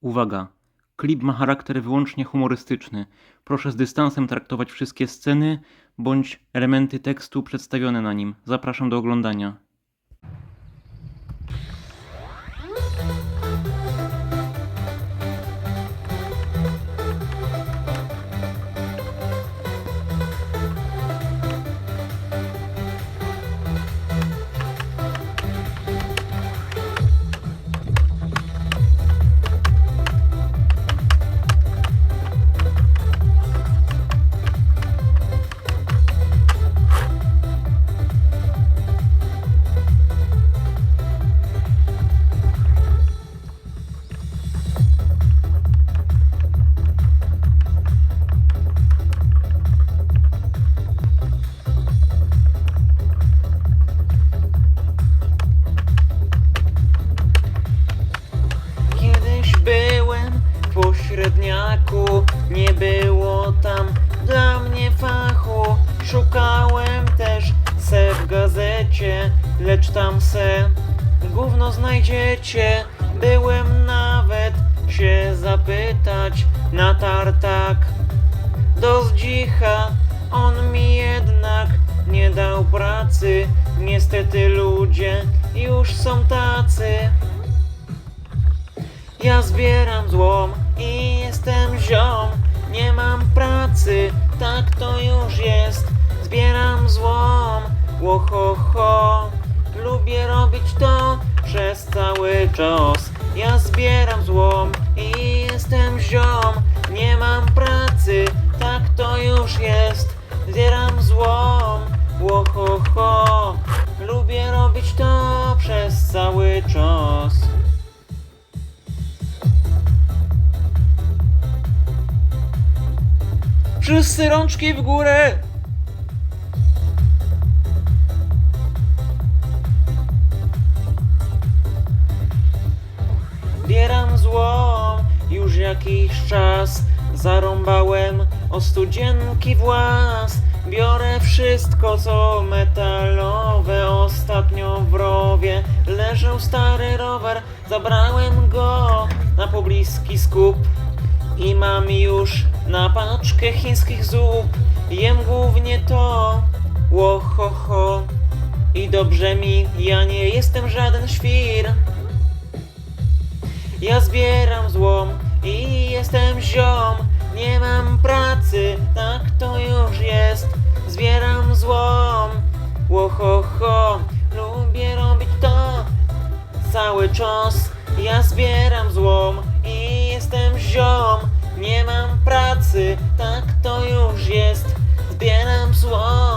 Uwaga! Klip ma charakter wyłącznie humorystyczny. Proszę z dystansem traktować wszystkie sceny bądź elementy tekstu przedstawione na nim. Zapraszam do oglądania. Szukałem też se w gazecie, lecz tam se gówno znajdziecie. Byłem nawet się zapytać na tartak do zdzicha. On mi jednak nie dał pracy. Niestety ludzie już są tacy. Ja zbieram złom łohoho. Lubię robić to przez cały czas. Ja zbieram złom i jestem ziom. Nie mam pracy, tak to już jest. Zbieram złom, łohoho. Lubię robić to przez cały czas. Wszyscy rączki w górę! Złom już jakiś czas. Zarąbałem o studzienki włas. Biorę wszystko co metalowe. Ostatnio w rowie leżał stary rower. Zabrałem go na pobliski skup. I mam już na paczkę chińskich zup Jem głównie to Łohoho I dobrze mi, ja nie jestem żaden świr Ja zbieram złom i jestem ziom. Nie mam pracy, tak to już jest. Zbieram złom. Łohoho Lubię robić to cały czas. Ja zbieram złom i jestem ziom. Nie mam pracy, tak to już jest. Zbieram złom,